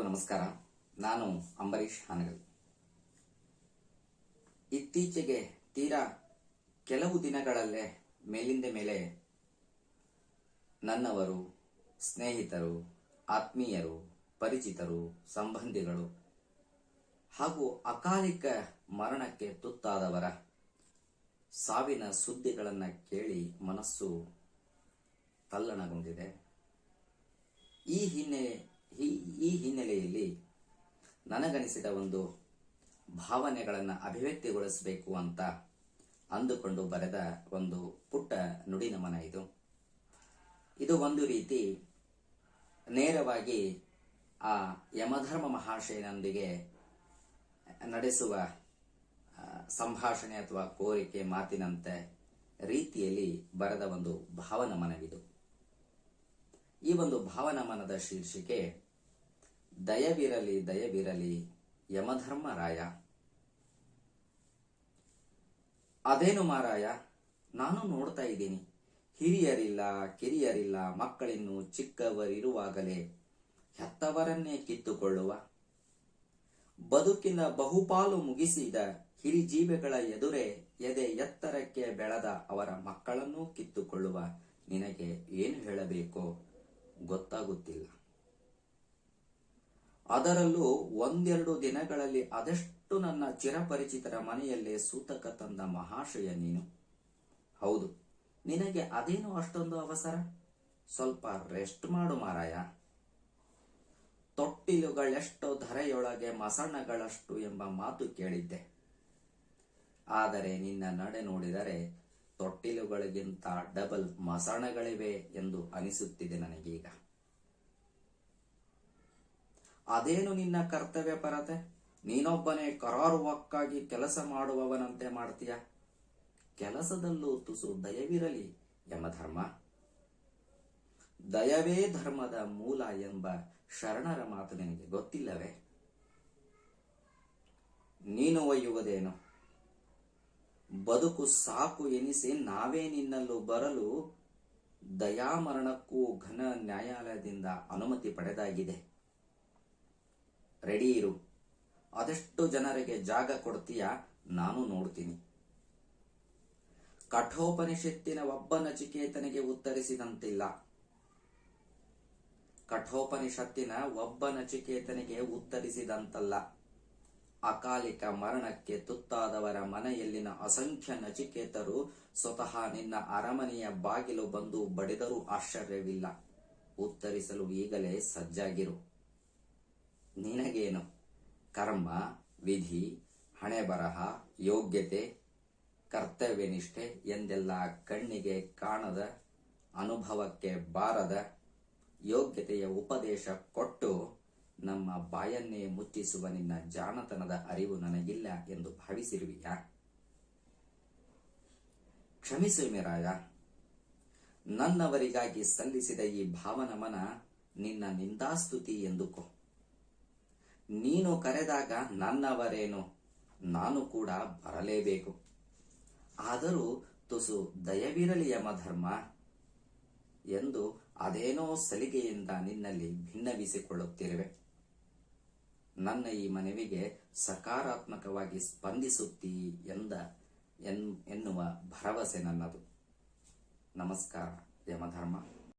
ಎಲ್ಲರಿಗೂ ನಮಸ್ಕಾರ. ನಾನು ಅಂಬರೀಷ್ ಹಾನಗಲ್. ಇತ್ತೀಚೆಗೆ ತೀರಾ ಕೆಲವು ದಿನಗಳಲ್ಲೇ ಮೇಲಿಂದ ಮೇಲೆ ನನ್ನವರು, ಸ್ನೇಹಿತರು, ಆತ್ಮೀಯರು, ಪರಿಚಿತರು, ಸಂಬಂಧಿಗಳು ಹಾಗೂ ಅಕಾಲಿಕ ಮರಣಕ್ಕೆ ತುತ್ತಾದವರ ಸಾವಿನ ಸುದ್ದಿಗಳನ್ನು ಕೇಳಿ ಮನಸ್ಸು ತಲ್ಲಣಗೊಂಡಿದೆ. ಈ ಹಿನ್ನೆಲೆ ಈ- ಹಿನ್ನೆಲೆಯಲ್ಲಿ ನನಗನಿಸಿದ ಒಂದು ಭಾವನೆಗಳನ್ನು ಅಭಿವ್ಯಕ್ತಿಗೊಳಿಸಬೇಕು ಅಂತ ಅಂದುಕೊಂಡು ಬರೆದ ಒಂದು ಪುಟ್ಟ ನುಡಿ ನಮನ ಇದು. ಇದು ಒಂದು ರೀತಿ ನೇರವಾಗಿ ಆ ಯಮಧರ್ಮ ಮಹಾಶಯನೊಂದಿಗೆ ನಡೆಸುವ ಸಂಭಾಷಣೆ ಅಥವಾ ಕೋರಿಕೆ ಮಾತಿನಂತೆ ರೀತಿಯಲ್ಲಿ ಬರೆದ ಒಂದು ಭಾವನಮನವಿದು. ಈ ಒಂದು ಭಾವನಮನದ ಶೀರ್ಷಿಕೆ ದಯವಿರಲಿ ದಯವಿರಲಿ, ಯಮಧರ್ಮರಾಯ. ಅದೇನು ಮಾರಾಯ? ನಾನು ನೋಡ್ತಾ ಇದ್ದೀನಿ. ಹಿರಿಯರಿಲ್ಲ, ಕಿರಿಯರಿಲ್ಲ, ಮಕ್ಕಳಿನ್ನು ಚಿಕ್ಕವರಿರುವಾಗಲೇ ಹೆತ್ತವರನ್ನೇ ಕಿತ್ತುಕೊಳ್ಳುವ. ಬದುಕಿನ ಬಹುಪಾಲು ಮುಗಿಸಿದ ಹಿರಿಜೀವಿಗಳ ಎದುರೇ ಎದೆ ಎತ್ತರಕ್ಕೆ ಬೆಳೆದ ಅವರ ಮಕ್ಕಳನ್ನೂ ಕಿತ್ತುಕೊಳ್ಳುವ ನಿನಗೆ ಏನು ಹೇಳಬೇಕೋ ಗೊತ್ತಾಗುತ್ತಿಲ್ಲ. ಅದರಲ್ಲೂ ಒಂದೆರಡು ದಿನಗಳಲ್ಲಿ ಅದೆಷ್ಟು ನನ್ನ ಚಿರಪರಿಚಿತರ ಮನೆಯಲ್ಲೇ ಸೂತಕ ತಂದ ಮಹಾಶಯ ನೀನು. ಹೌದು, ನಿನಗೆ ಅದೇನು ಅಷ್ಟೊಂದು ಅವಸರ? ಸ್ವಲ್ಪ ರೆಸ್ಟ್ ಮಾಡು ಮಾರಾಯ. ತೊಟ್ಟಿಲುಗಳೆಷ್ಟು ಧರೆಯೊಳಗೆ ಮಸಣಗಳಷ್ಟು ಎಂಬ ಮಾತು ಕೇಳಿದ್ದೆ. ಆದರೆ ನಿನ್ನ ನಡೆ ನೋಡಿದರೆ ತೊಟ್ಟಿಲುಗಳಿಗಿಂತ ಡಬಲ್ ಮಸಣಗಳಿವೆ ಎಂದು ಅನಿಸುತ್ತಿದೆ ನನಗೀಗ. ಅದೇನು ನಿನ್ನ ಕರ್ತವ್ಯ ಪರತೆ? ನೀನೊಬ್ಬನೇ ಕರಾರುವಕ್ಕಾಗಿ ಕೆಲಸ ಮಾಡುವವನಂತೆ ಮಾಡ್ತೀಯ? ಕೆಲಸದಲ್ಲೂ ತುಸು ದಯವಿರಲಿ ಎಂಬ ಯಮಧರ್ಮ. ದಯವೇ ಧರ್ಮದ ಮೂಲ ಎಂಬ ಶರಣರ ಮಾತು ನಿನಗೆ ಗೊತ್ತಿಲ್ಲವೇ? ನೀನು ಒಯ್ಯುವುದೇನು? ಬದುಕು ಸಾಕು ಎನಿಸಿ ನಾವೇ ನಿನ್ನಲ್ಲೂ ಬರಲು ದಯಾಮರಣಕ್ಕೂ ಘನ ನ್ಯಾಯಾಲಯದಿಂದ ಅನುಮತಿ ಪಡೆದಾಗಿದೆ. ರೆಡಿ ಇರು. ಅದೆಷ್ಟು ಜನರಿಗೆ ಜಾಗ ಕೊಡ್ತೀಯ? ನಾನು ನೋಡ್ತೀನಿ. ಕಠೋಪನಿಷತ್ತಿನ ಒಬ್ಬ ನಚಿಕೇತನಿಗೆ ಉತ್ತರಿಸಿದಂತಿಲ್ಲ. ಕಠೋಪನಿಷತ್ತಿನ ಒಬ್ಬ ನಚಿಕೇತನಿಗೆ ಉತ್ತರಿಸಿದಂತಲ್ಲ. ಅಕಾಲಿಕ ಮರಣಕ್ಕೆ ತುತ್ತಾದವರ ಮನೆಯಲ್ಲಿನ ಅಸಂಖ್ಯ ನಚಿಕೇತರು ಸ್ವತಃ ನಿನ್ನ ಅರಮನೆಯ ಬಾಗಿಲು ಬಂದು ಬಡಿದರೂ ಆಶ್ಚರ್ಯವಿಲ್ಲ. ಉತ್ತರಿಸಲು ಈಗಲೇ ಸಜ್ಜಾಗಿರು. ನಿನಗೇನು? ಕರ್ಮ, ವಿಧಿ, ಹಣೆ ಬರಹ, ಯೋಗ್ಯತೆ ಕರ್ತವ್ಯನಿಷ್ಠೆ ಎಂದೆಲ್ಲ ಕಣ್ಣಿಗೆ ಕಾಣದ, ಅನುಭವಕ್ಕೆ ಬಾರದ, ಯೋಗ್ಯತೆಯ ಉಪದೇಶ ಕೊಟ್ಟು ನಮ್ಮ ಬಾಯನ್ನೇ ಮುಚ್ಚಿಸುವ ನಿನ್ನ ಜಾಣತನದ ಅರಿವು ನನಗಿಲ್ಲ ಎಂದು ಭಾವಿಸಿರುವಿಯಾ? ಕ್ಷಮಿಸು ಮಿರಾಯ ನನ್ನವರಿಗಾಗಿ ಸಲ್ಲಿಸಿದ ಈ ಭಾವನಮನ ನಿನ್ನ ನಿಂದಾಸ್ತುತಿ ಎಂದುಕೋ. ನೀನು ಕರೆದಾಗ ನನ್ನವರೇನು? ನಾನು ಕೂಡ ಬರಲೇಬೇಕು. ಆದರೂ ತುಸು ದಯವಿರಲಿ ಯಮಧರ್ಮ, ಎಂದು ಅದೇನೋ ಸಲಿಗೆಯಿಂದ ನಿನ್ನಲ್ಲಿ ಭಿನ್ನವಿಸಿಕೊಳ್ಳುತ್ತಿರುವೆ. ನನ್ನ ಈ ಮನವಿಗೆ ಸಕಾರಾತ್ಮಕವಾಗಿ ಸ್ಪಂದಿಸುತ್ತೀ ಎಂದ ಎನ್- ಎನ್ನುವ ಭರವಸೆ ನನ್ನದು. ನಮಸ್ಕಾರ, ಯಮಧರ್ಮ.